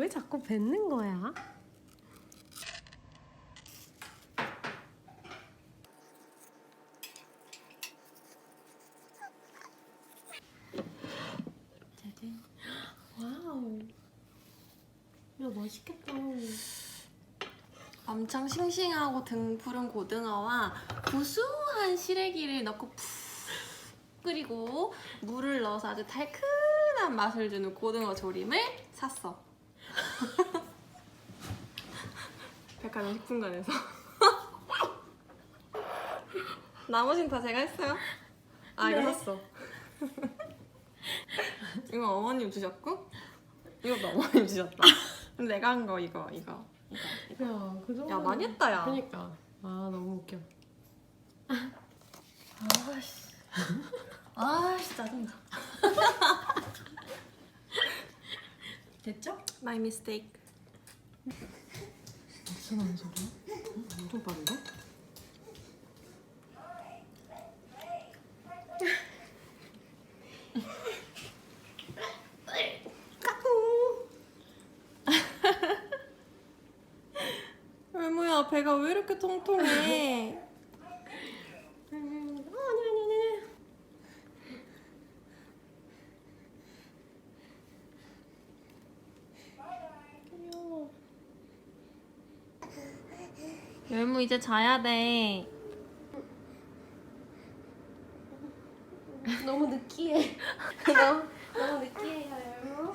왜 자꾸 뱉는 거야? 짜잔. 와우. 야 맛있겠다. 엄청 싱싱하고 등 푸른 고등어와 구수한 시래기를 넣고 푹 끓이고 물을 넣어서 아주 달큰한 맛을 주는 고등어 조림을 샀어. 백화점 식품관에서. 나머진 다 제가 했어요. 아 이거 네. 샀어. 이거 어머님 주셨고 이것도 어머님 주셨다. 근데 내가 한 거 이거 이거 이거. 이거. 야, 그 정도. 야 많이 했다 야. 그니까. 아 너무 웃겨. 아씨. 아씨 짜증나. 됐죠? My mistake. 무슨 하는 소리야? 어? 엄청 빠른데? 외모야 배가 왜 이렇게 통통해? 음, 어, 아니 아니 아니 아니. 귀여워. 외모 이제 자야 돼. 너무 느끼해. 너무 느끼해요, 여러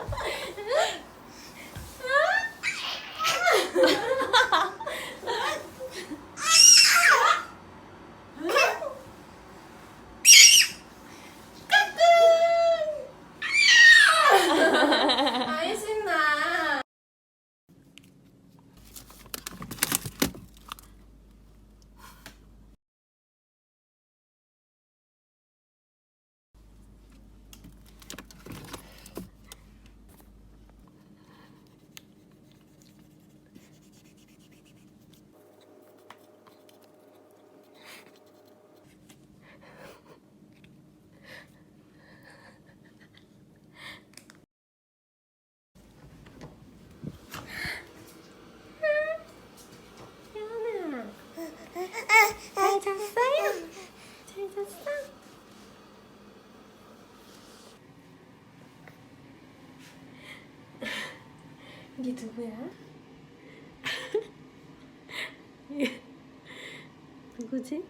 잘 잤어? 이게 누구야? 누구지?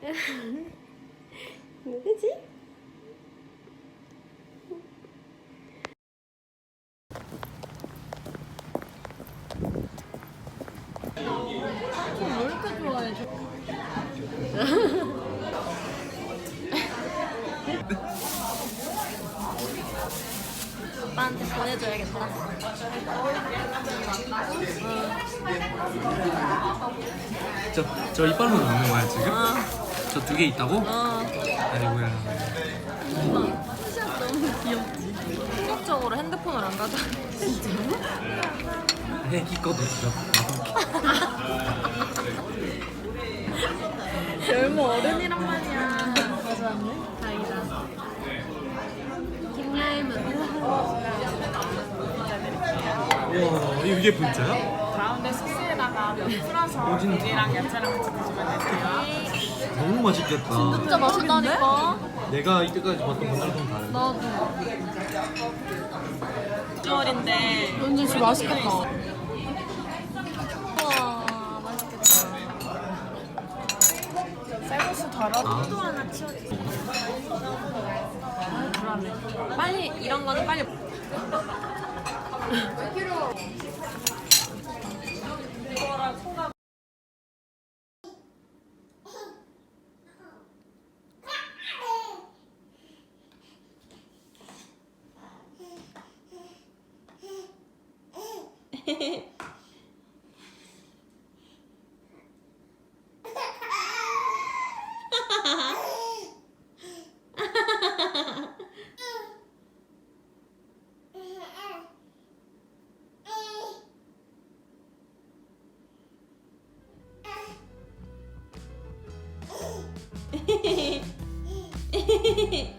누구지? 왜 이렇게 좋아해? 오빠한테 보내줘야겠다. 저, 저 이빨로 먹는 거야 지금? 어, 저두 개 있다고? 어. 아이고야 시작 너무 귀엽지. 충격적으로 핸드폰을 안 가져. 애기 거도 진짜 열모 어른이란 말이야. 가져왔네. 다행이다. 김야임은 우와 이게 분짜야? 가운데 소스에다가 면 풀어서 고기랑 야채랑 같이 드시면 되세요. 너무 맛있겠다 진짜 맛있다니까. 내가 이때까지 봤던 분들랑 좀 다른데 나도. 6개월인데 완전 진짜 맛있겠다. 저런 또 하나 치워주세요. 아, 불안해. 빨리 이런 거는 빨리 Hehehehe